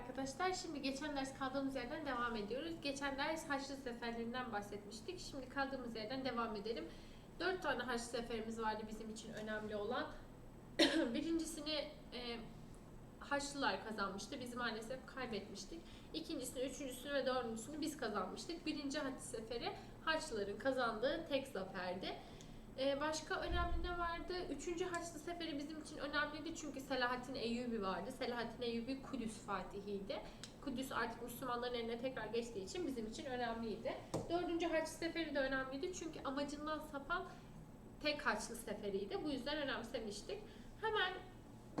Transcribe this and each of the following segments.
arkadaşlar. Şimdi geçen ders kaldığımız yerden devam ediyoruz. Geçen ders Haçlı seferlerinden bahsetmiştik. Şimdi kaldığımız yerden devam edelim. Dört tane Haçlı seferimiz vardı bizim için önemli olan. Birincisini e, Haçlılar kazanmıştı. Biz maalesef kaybetmiştik. İkincisini, üçüncüsünü ve dördüncüsünü biz kazanmıştık. Birinci Haçlı seferi Haçlıların kazandığı tek zaferdi. Ee, başka önemli ne vardı? Üçüncü Haçlı Seferi bizim için önemliydi çünkü Selahattin Eyyubi vardı. Selahattin Eyyubi Kudüs Fatihiydi. Kudüs artık Müslümanların eline tekrar geçtiği için bizim için önemliydi. Dördüncü Haçlı Seferi de önemliydi çünkü amacından sapan tek Haçlı Seferi'ydi. Bu yüzden önemsemiştik. Hemen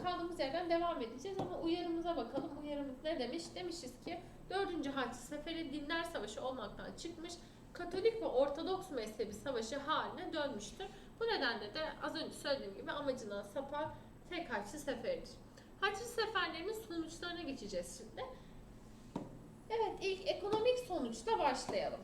kaldığımız yerden devam edeceğiz ama uyarımıza bakalım. Uyarımız ne demiş? Demişiz ki 4. Haçlı Seferi dinler savaşı olmaktan çıkmış, Katolik ve Ortodoks mezhebi savaşı haline dönmüştür. Bu nedenle de az önce söylediğim gibi amacından sapan tek Haçlı Seferidir. Haçlı Seferlerinin sonuçlarına geçeceğiz şimdi. Evet, ilk ekonomik sonuçla başlayalım.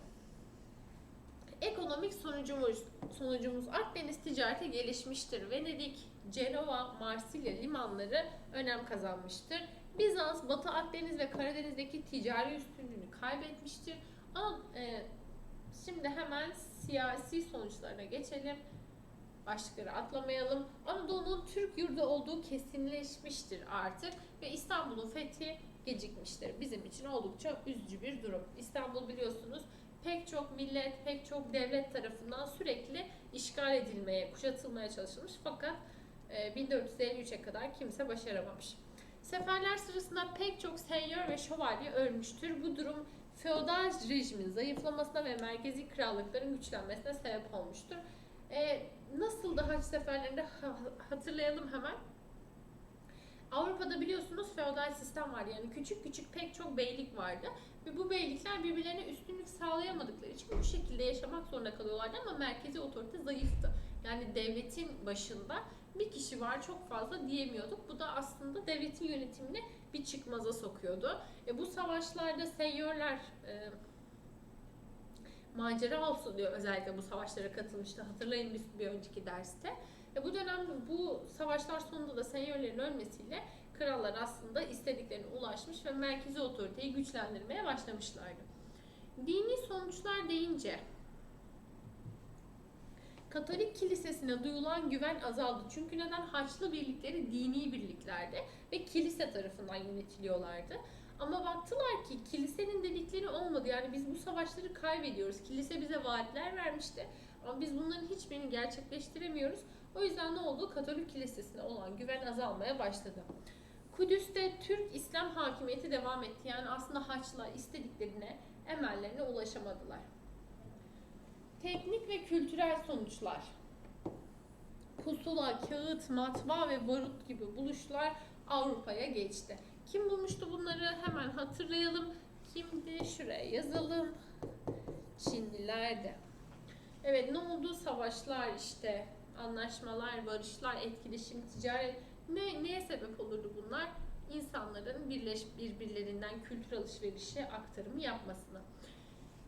Ekonomik sonucumuz, sonucumuz Akdeniz ticareti gelişmiştir. Venedik, Cenova, Marsilya limanları önem kazanmıştır. Bizans, Batı Akdeniz ve Karadeniz'deki ticari üstünlüğünü kaybetmiştir. Ama e, şimdi hemen siyasi sonuçlarına geçelim. Başlıkları atlamayalım. Anadolu'nun Türk yurdu olduğu kesinleşmiştir artık ve İstanbul'un fethi gecikmiştir. Bizim için oldukça üzücü bir durum. İstanbul biliyorsunuz pek çok millet, pek çok devlet tarafından sürekli işgal edilmeye, kuşatılmaya çalışılmış fakat e, 1453'e kadar kimse başaramamış. Seferler sırasında pek çok senyör ve şövalye ölmüştür. Bu durum feodal rejimin zayıflamasına ve merkezi krallıkların güçlenmesine sebep olmuştur. E, nasıl da haç seferlerinde ha- hatırlayalım hemen. Avrupa'da biliyorsunuz feodal sistem var yani küçük küçük pek çok beylik vardı ve bu beylikler birbirlerine üstünlük sağlayamadıkları için bu şekilde yaşamak zorunda kalıyorlardı ama merkezi otorite zayıftı. Yani devletin başında bir kişi var çok fazla diyemiyorduk. Bu da aslında devletin yönetimini bir çıkmaza sokuyordu. E, bu savaşlarda senyörler e, macera olsun diyor özellikle bu savaşlara katılmıştı. Hatırlayın bir, bir önceki derste. E, bu dönem bu savaşlar sonunda da senyörlerin ölmesiyle krallar aslında istediklerine ulaşmış ve merkezi otoriteyi güçlendirmeye başlamışlardı. Dini sonuçlar deyince Katolik kilisesine duyulan güven azaldı. Çünkü neden? Haçlı birlikleri dini birliklerdi ve kilise tarafından yönetiliyorlardı. Ama baktılar ki kilisenin dedikleri olmadı. Yani biz bu savaşları kaybediyoruz. Kilise bize vaatler vermişti. Ama biz bunların hiçbirini gerçekleştiremiyoruz. O yüzden ne oldu? Katolik kilisesine olan güven azalmaya başladı. Kudüs'te Türk İslam hakimiyeti devam etti. Yani aslında Haçlılar istediklerine, emellerine ulaşamadılar. Teknik ve kültürel sonuçlar. Pusula, kağıt, matbaa ve barut gibi buluşlar Avrupa'ya geçti. Kim bulmuştu bunları? Hemen hatırlayalım. Kimdi? Şuraya yazalım. Çinlilerdi. Evet ne oldu? Savaşlar işte, anlaşmalar, barışlar, etkileşim, ticaret. Ne, neye sebep olurdu bunlar? İnsanların birleş, birbirlerinden kültür alışverişi, aktarımı yapmasına.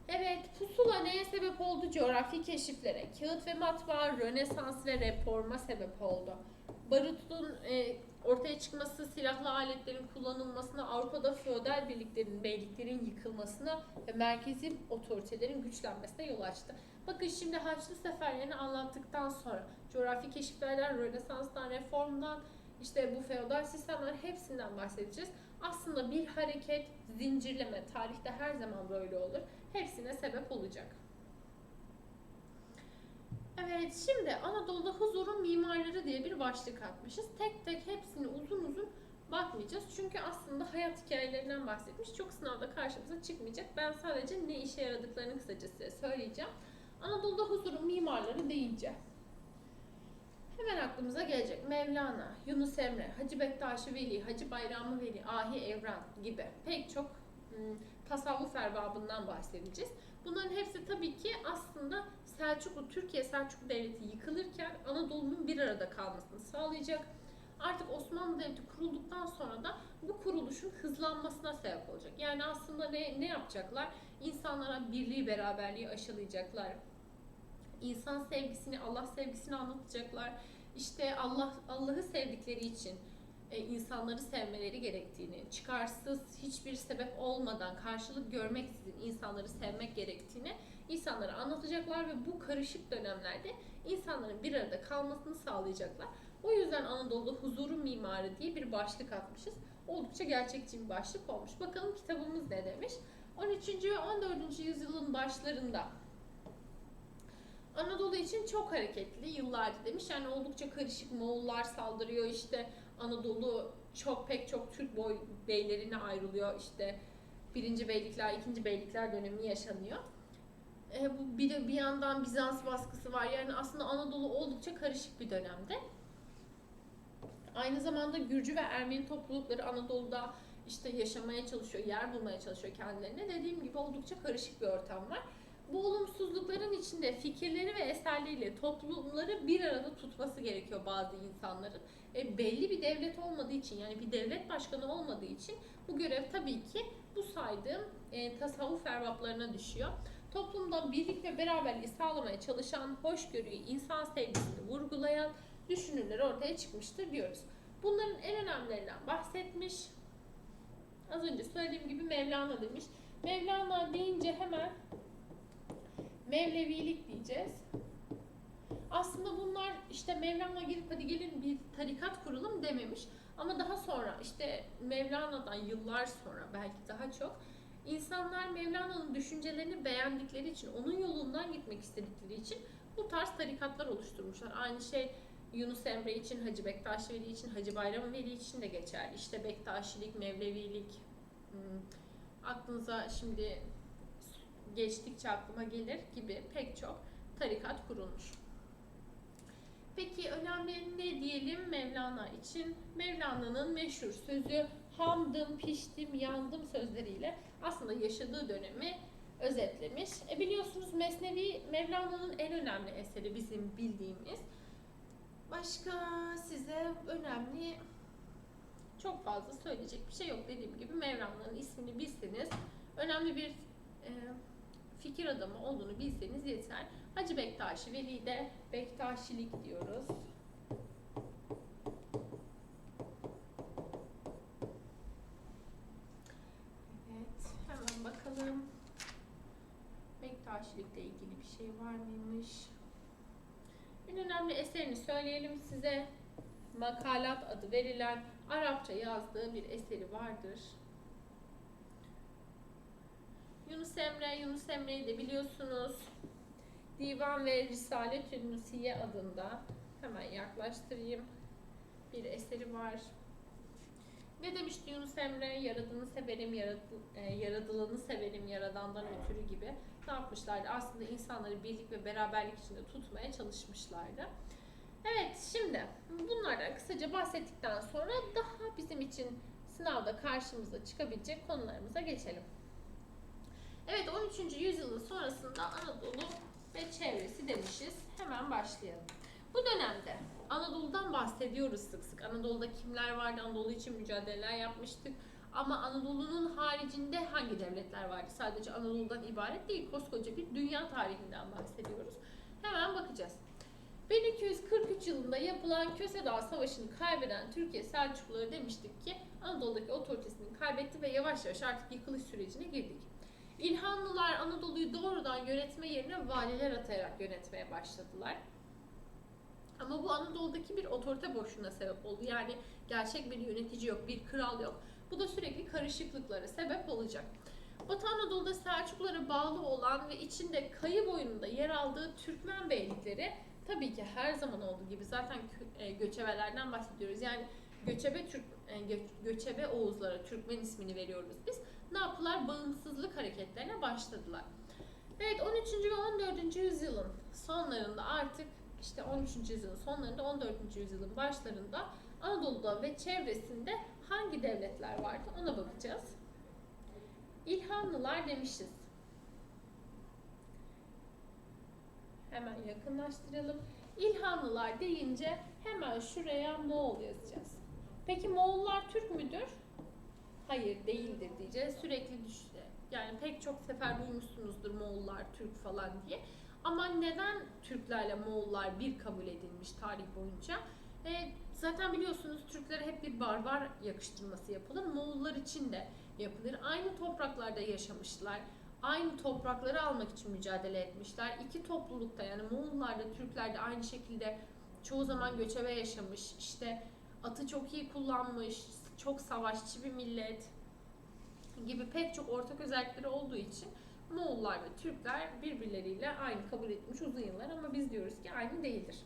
Evet, pusula neye sebep oldu? Coğrafi keşiflere, kağıt ve matbaa, Rönesans ve reforma sebep oldu. Barutun e, ortaya çıkması, silahlı aletlerin kullanılmasına, Avrupa'da feodal birliklerin, beyliklerin yıkılmasına ve merkezi otoritelerin güçlenmesine yol açtı. Bakın şimdi Haçlı seferlerini anlattıktan sonra coğrafi keşiflerden, Rönesans'tan, reformdan, işte bu feodal sistemler hepsinden bahsedeceğiz. Aslında bir hareket, zincirleme, tarihte her zaman böyle olur. Hepsine sebep olacak. Evet, şimdi Anadolu'da huzurun mimarları diye bir başlık atmışız. Tek tek hepsini uzun uzun bakmayacağız. Çünkü aslında hayat hikayelerinden bahsetmiş. Çok sınavda karşımıza çıkmayacak. Ben sadece ne işe yaradıklarını kısaca size söyleyeceğim. Anadolu'da huzurun mimarları deyince hemen aklımıza gelecek Mevlana, Yunus Emre, Hacı Bektaş Veli, Hacı Bayramı Veli, Ahi Evran gibi pek çok tasavvuf erbabından bahsedeceğiz. Bunların hepsi tabii ki aslında Selçuklu, Türkiye Selçuklu Devleti yıkılırken Anadolu'nun bir arada kalmasını sağlayacak. Artık Osmanlı Devleti kurulduktan sonra da bu kuruluşun hızlanmasına sebep olacak. Yani aslında ne, ne yapacaklar? İnsanlara birliği, beraberliği aşılayacaklar. İnsan sevgisini, Allah sevgisini anlatacaklar. İşte Allah Allah'ı sevdikleri için e, insanları sevmeleri gerektiğini, çıkarsız hiçbir sebep olmadan karşılık görmeksizin insanları sevmek gerektiğini insanlara anlatacaklar ve bu karışık dönemlerde insanların bir arada kalmasını sağlayacaklar. O yüzden Anadolu huzurun mimarı diye bir başlık atmışız. Oldukça gerçekçi bir başlık olmuş. Bakalım kitabımız ne demiş? 13. ve 14. yüzyılın başlarında Anadolu için çok hareketli yıllardır demiş. Yani oldukça karışık Moğollar saldırıyor işte Anadolu çok pek çok Türk boy beylerine ayrılıyor. İşte birinci beylikler, ikinci beylikler dönemi yaşanıyor. E, bu bir de bir yandan Bizans baskısı var. Yani aslında Anadolu oldukça karışık bir dönemde. Aynı zamanda Gürcü ve Ermeni toplulukları Anadolu'da işte yaşamaya çalışıyor, yer bulmaya çalışıyor kendilerine. Dediğim gibi oldukça karışık bir ortam var. Bu olumsuzlukların içinde fikirleri ve eserleriyle toplumları bir arada tutması gerekiyor bazı insanların. E, belli bir devlet olmadığı için yani bir devlet başkanı olmadığı için bu görev tabii ki bu saydığım e, tasavvuf erbaplarına düşüyor. Toplumda birlik ve beraberliği sağlamaya çalışan, hoşgörüyü, insan sevgisini vurgulayan düşünürler ortaya çıkmıştır diyoruz. Bunların en önemlilerinden bahsetmiş. Az önce söylediğim gibi Mevlana demiş. Mevlana deyince hemen Mevlevilik diyeceğiz. Aslında bunlar işte Mevlana girip hadi gelin bir tarikat kuralım dememiş. Ama daha sonra işte Mevlana'dan yıllar sonra belki daha çok insanlar Mevlana'nın düşüncelerini beğendikleri için, onun yolundan gitmek istedikleri için bu tarz tarikatlar oluşturmuşlar. Aynı şey Yunus Emre için, Hacı Bektaş Veli için, Hacı Bayram Veli için de geçerli. İşte Bektaşilik, Mevlevilik, hmm, aklınıza şimdi geçtikçe aklıma gelir gibi pek çok tarikat kurulmuş. Peki önemli ne diyelim Mevlana için? Mevlana'nın meşhur sözü hamdım, piştim, yandım sözleriyle aslında yaşadığı dönemi özetlemiş. E biliyorsunuz Mesnevi Mevlana'nın en önemli eseri bizim bildiğimiz. Başka size önemli çok fazla söyleyecek bir şey yok. Dediğim gibi Mevlana'nın ismini bilseniz önemli bir e, fikir adamı olduğunu bilseniz yeter. Hacı Bektaşi Veli de Bektaşilik diyoruz. Evet, hemen bakalım. Bektaşilikle ilgili bir şey var mıymış? En önemli eserini söyleyelim size. Makalat adı verilen Arapça yazdığı bir eseri vardır. Yunus Emre, Yunus Emre'yi de biliyorsunuz. Divan ve Risale-tü Nusiye adında hemen yaklaştırayım. Bir eseri var. Ne demişti Yunus Emre? Yaradığını severim, yaradı, e, yaradılanı severim, yaradandan ötürü gibi. Ne yapmışlardı? Aslında insanları birlik ve beraberlik içinde tutmaya çalışmışlardı. Evet, şimdi bunlardan kısaca bahsettikten sonra daha bizim için sınavda karşımıza çıkabilecek konularımıza geçelim. Evet 13. yüzyılın sonrasında Anadolu ve çevresi demişiz. Hemen başlayalım. Bu dönemde Anadolu'dan bahsediyoruz sık sık. Anadolu'da kimler vardı? Anadolu için mücadeleler yapmıştık. Ama Anadolu'nun haricinde hangi devletler vardı? Sadece Anadolu'dan ibaret değil. Koskoca bir dünya tarihinden bahsediyoruz. Hemen bakacağız. 1243 yılında yapılan Köse Dağı Savaşı'nı kaybeden Türkiye Selçukluları demiştik ki Anadolu'daki otoritesini kaybetti ve yavaş yavaş artık yıkılış sürecine girdik. İlhanlılar Anadolu'yu doğrudan yönetme yerine valiler atayarak yönetmeye başladılar. Ama bu Anadolu'daki bir otorite boşluğuna sebep oldu. Yani gerçek bir yönetici yok, bir kral yok. Bu da sürekli karışıklıklara sebep olacak. Batı Anadolu'da Selçuklulara bağlı olan ve içinde kayı boyununda yer aldığı Türkmen beylikleri tabii ki her zaman olduğu gibi zaten e, göçebelerden bahsediyoruz. Yani göçebe Türk e, göçebe Oğuzlara Türkmen ismini veriyoruz biz ne yaptılar? Bağımsızlık hareketlerine başladılar. Evet 13. ve 14. yüzyılın sonlarında artık işte 13. yüzyılın sonlarında 14. yüzyılın başlarında Anadolu'da ve çevresinde hangi devletler vardı ona bakacağız. İlhanlılar demişiz. Hemen yakınlaştıralım. İlhanlılar deyince hemen şuraya Moğol yazacağız. Peki Moğollar Türk müdür? Hayır değildir diyeceğiz. Sürekli düştü. Yani pek çok sefer duymuşsunuzdur Moğollar Türk falan diye. Ama neden Türklerle Moğollar bir kabul edilmiş tarih boyunca? E, Zaten biliyorsunuz Türklere hep bir barbar yakıştırması yapılır. Moğollar için de yapılır. Aynı topraklarda yaşamışlar. Aynı toprakları almak için mücadele etmişler. İki toplulukta yani Moğollar da Türkler de aynı şekilde çoğu zaman göçebe yaşamış. İşte atı çok iyi kullanmış, çok savaşçı bir millet gibi pek çok ortak özellikleri olduğu için Moğollar ve Türkler birbirleriyle aynı kabul etmiş uzun yıllar ama biz diyoruz ki aynı değildir.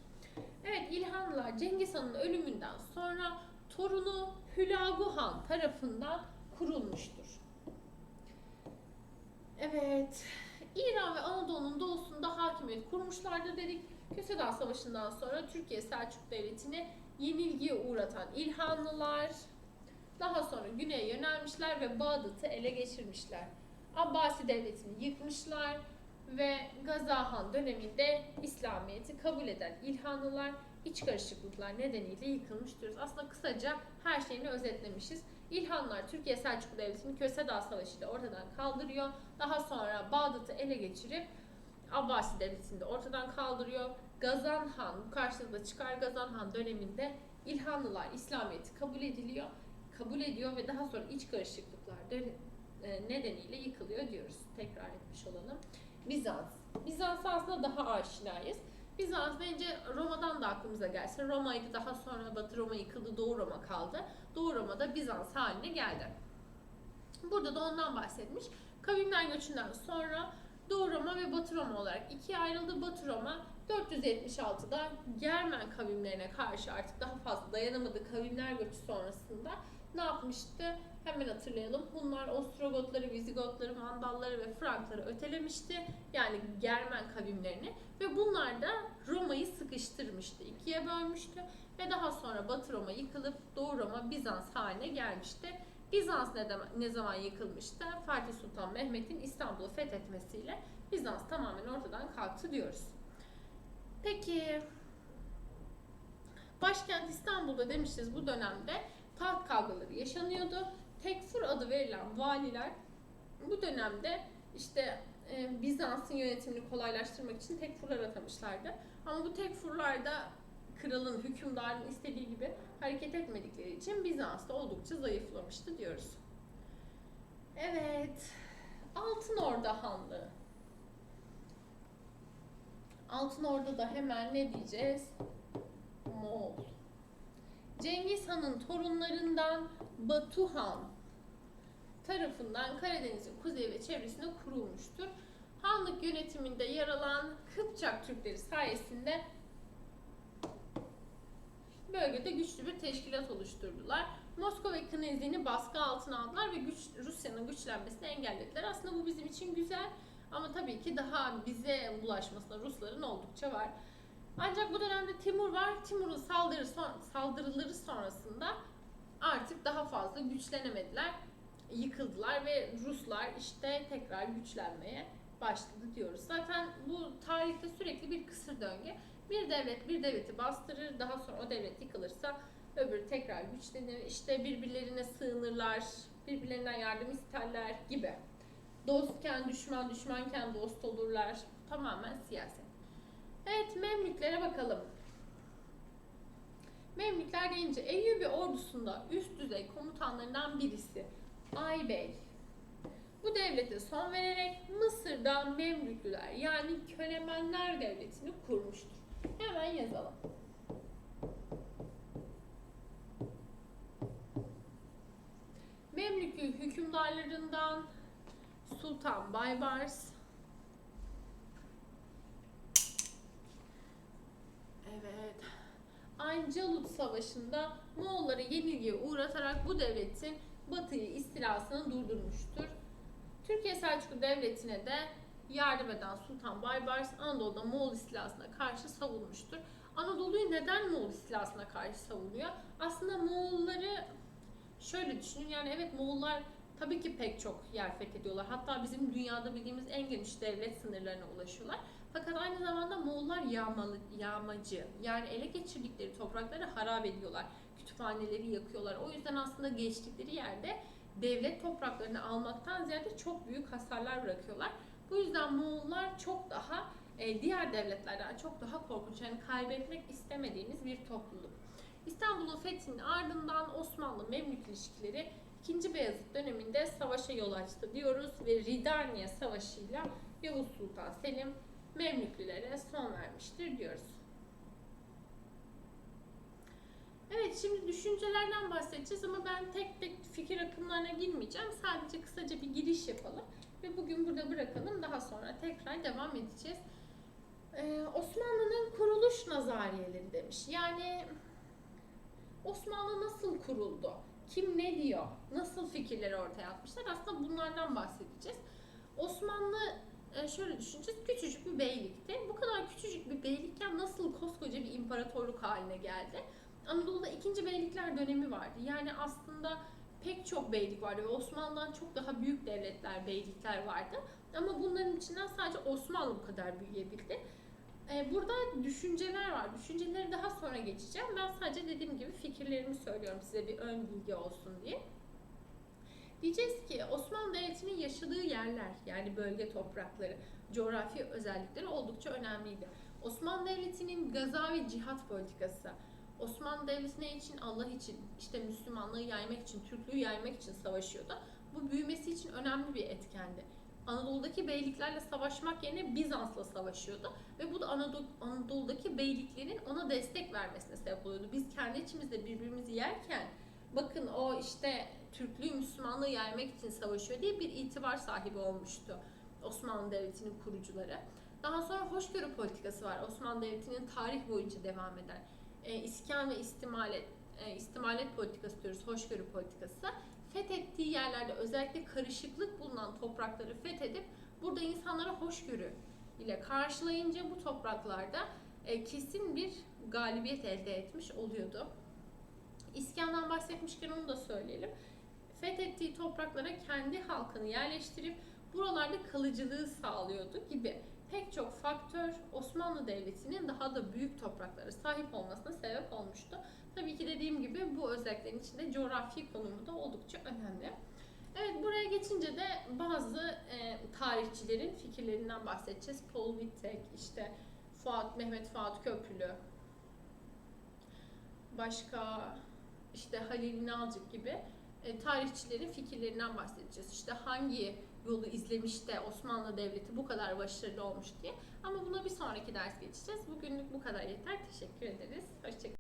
Evet İlhanlılar Cengiz Han'ın ölümünden sonra torunu Hülagü Han tarafından kurulmuştur. Evet, İran ve Anadolu'nun doğusunda hakimiyet kurmuşlardır dedik. Köseden Savaşı'ndan sonra Türkiye Selçuk Devleti'ni yenilgiye uğratan İlhanlılar daha sonra güneye yönelmişler ve Bağdat'ı ele geçirmişler. Abbasi Devleti'ni yıkmışlar ve Gazahan döneminde İslamiyet'i kabul eden İlhanlılar iç karışıklıklar nedeniyle yıkılmış diyoruz. Aslında kısaca her şeyini özetlemişiz. İlhanlar Türkiye Selçuklu Devleti'ni Köse Dağı Savaşı ile ortadan kaldırıyor. Daha sonra Bağdat'ı ele geçirip Abbasi Devleti'ni de ortadan kaldırıyor. Gazan Han, bu karşılıklı çıkar Gazan Han döneminde İlhanlılar İslamiyet'i kabul ediliyor, kabul ediyor ve daha sonra iç karışıklıklar e, nedeniyle yıkılıyor diyoruz. Tekrar etmiş olalım. Bizans. Bizans'a aslında daha aşinayız. Bizans deyince Roma'dan da aklımıza gelsin. Roma'ydı daha sonra Batı Roma yıkıldı, Doğu Roma kaldı. Doğu Roma da Bizans haline geldi. Burada da ondan bahsetmiş. Kavimler göçünden sonra Doğu Roma ve Batı Roma olarak ikiye ayrıldı. Batı Roma 476'da Germen kavimlerine karşı artık daha fazla dayanamadı kavimler göçü sonrasında ne yapmıştı? Hemen hatırlayalım. Hunlar Ostrogotları, Vizigotları, Vandalları ve Frankları ötelemişti. Yani Germen kavimlerini ve bunlar da Roma'yı sıkıştırmıştı. ikiye bölmüştü ve daha sonra Batı Roma yıkılıp Doğu Roma Bizans haline gelmişti. Bizans ne, zaman- ne zaman yıkılmıştı? Fatih Sultan Mehmet'in İstanbul'u fethetmesiyle Bizans tamamen ortadan kalktı diyoruz. Peki başkent İstanbul'da demişiz bu dönemde taht kavgaları yaşanıyordu. Tekfur adı verilen valiler bu dönemde işte e, Bizans'ın yönetimini kolaylaştırmak için tekfurlar atamışlardı. Ama bu tekfurlarda kralın, hükümdarın istediği gibi hareket etmedikleri için Bizans da oldukça zayıflamıştı diyoruz. Evet, Altın Orda Hanlığı. Altın Orda da hemen ne diyeceğiz? Moğol. Cengiz Han'ın torunlarından Batu Han tarafından Karadeniz'in kuzey ve çevresinde kurulmuştur. Hanlık yönetiminde yer alan Kıpçak Türkleri sayesinde bölgede güçlü bir teşkilat oluşturdular. Moskova ve Knezin'i baskı altına aldılar ve güç, Rusya'nın güçlenmesini engellediler. Aslında bu bizim için güzel ama tabii ki daha bize bulaşmasına Rusların oldukça var. Ancak bu dönemde Timur var. Timur'un saldırı son, saldırıları sonrasında artık daha fazla güçlenemediler. Yıkıldılar ve Ruslar işte tekrar güçlenmeye başladı diyoruz. Zaten bu tarihte sürekli bir kısır döngü. Bir devlet bir devleti bastırır, daha sonra o devlet yıkılırsa öbürü tekrar güçlenir. İşte birbirlerine sığınırlar, birbirlerinden yardım isterler gibi. Dostken düşman, düşmanken dost olurlar. Tamamen siyaset. Evet Memlüklere bakalım. Memlükler deyince Eyyubi ordusunda üst düzey komutanlarından birisi Aybey. Bu devlete son vererek Mısır'da Memlüklüler yani Kölemenler Devleti'ni kurmuştur. Hemen yazalım. Memlükü hükümdarlarından Sultan Baybars, Evet. Ancalut Savaşı'nda Moğolları yenilgiye uğratarak bu devletin Batı'yı istilasını durdurmuştur. Türkiye Selçuklu Devleti'ne de yardım eden Sultan Baybars Anadolu'da Moğol istilasına karşı savunmuştur. Anadolu'yu neden Moğol istilasına karşı savunuyor? Aslında Moğolları şöyle düşünün yani evet Moğollar tabii ki pek çok yer fethediyorlar. Hatta bizim dünyada bildiğimiz en geniş devlet sınırlarına ulaşıyorlar. Fakat aynı zamanda Moğollar yağmalı, yağmacı. Yani ele geçirdikleri toprakları harap ediyorlar. Kütüphaneleri yakıyorlar. O yüzden aslında geçtikleri yerde devlet topraklarını almaktan ziyade çok büyük hasarlar bırakıyorlar. Bu yüzden Moğollar çok daha e, diğer devletlerden çok daha korkunç. Yani kaybetmek istemediğimiz bir topluluk. İstanbul'un fethinin ardından Osmanlı-Memlük ilişkileri 2. Beyazıt döneminde savaşa yol açtı diyoruz ve Ridaniye Savaşı'yla Yavuz Sultan Selim Memlüklülere son vermiştir diyoruz. Evet şimdi düşüncelerden bahsedeceğiz ama ben tek tek fikir akımlarına girmeyeceğim. Sadece kısaca bir giriş yapalım ve bugün burada bırakalım. Daha sonra tekrar devam edeceğiz. Ee, Osmanlı'nın kuruluş nazariyeleri demiş. Yani Osmanlı nasıl kuruldu? Kim ne diyor? Nasıl fikirleri ortaya atmışlar? Aslında bunlardan bahsedeceğiz. Osmanlı şöyle düşüneceğiz. Küçücük bir beylikti. Bu kadar küçücük bir beylikken nasıl koskoca bir imparatorluk haline geldi? Anadolu'da ikinci beylikler dönemi vardı. Yani aslında pek çok beylik vardı Osmanlı'dan çok daha büyük devletler, beylikler vardı. Ama bunların içinden sadece Osmanlı bu kadar büyüyebildi. Ee, Burada düşünceler var. Düşünceleri daha sonra geçeceğim. Ben sadece dediğim gibi fikirlerimi söylüyorum size bir ön bilgi olsun diye. Diyeceğiz ki Osmanlı Devleti'nin yaşadığı yerler yani bölge toprakları, coğrafi özellikleri oldukça önemliydi. Osmanlı Devleti'nin gaza ve cihat politikası, Osmanlı Devleti ne için? Allah için, işte Müslümanlığı yaymak için, Türklüğü yaymak için savaşıyordu. Bu büyümesi için önemli bir etkendi. Anadolu'daki beyliklerle savaşmak yerine Bizans'la savaşıyordu ve bu da Anadolu, Anadolu'daki beyliklerin ona destek vermesine sebep oluyordu. Biz kendi içimizde birbirimizi yerken bakın o işte Türklüğü, Müslümanlığı yaymak için savaşıyor diye bir itibar sahibi olmuştu Osmanlı Devleti'nin kurucuları. Daha sonra hoşgörü politikası var. Osmanlı Devleti'nin tarih boyunca devam eden e, iskan ve istimalet e, istimalet politikası diyoruz, hoşgörü politikası. Fethettiği yerlerde özellikle karışıklık bulunan toprakları fethedip burada insanlara hoşgörü ile karşılayınca bu topraklarda e, kesin bir galibiyet elde etmiş oluyordu. İskan'dan bahsetmişken onu da söyleyelim. Fethettiği topraklara kendi halkını yerleştirip buralarda kalıcılığı sağlıyordu gibi pek çok faktör Osmanlı Devleti'nin daha da büyük topraklara sahip olmasına sebep olmuştu. Tabii ki dediğim gibi bu özelliklerin içinde coğrafi konumu da oldukça önemli. Evet buraya geçince de bazı e, tarihçilerin fikirlerinden bahsedeceğiz. Paul Wittek, işte Fuat, Mehmet Fuat Köprülü, başka işte Halil Nalcık gibi e, tarihçilerin fikirlerinden bahsedeceğiz. İşte hangi yolu izlemiş de Osmanlı Devleti bu kadar başarılı olmuş diye. Ama buna bir sonraki ders geçeceğiz. Bugünlük bu kadar yeter. Teşekkür ederiz. Hoşçakalın.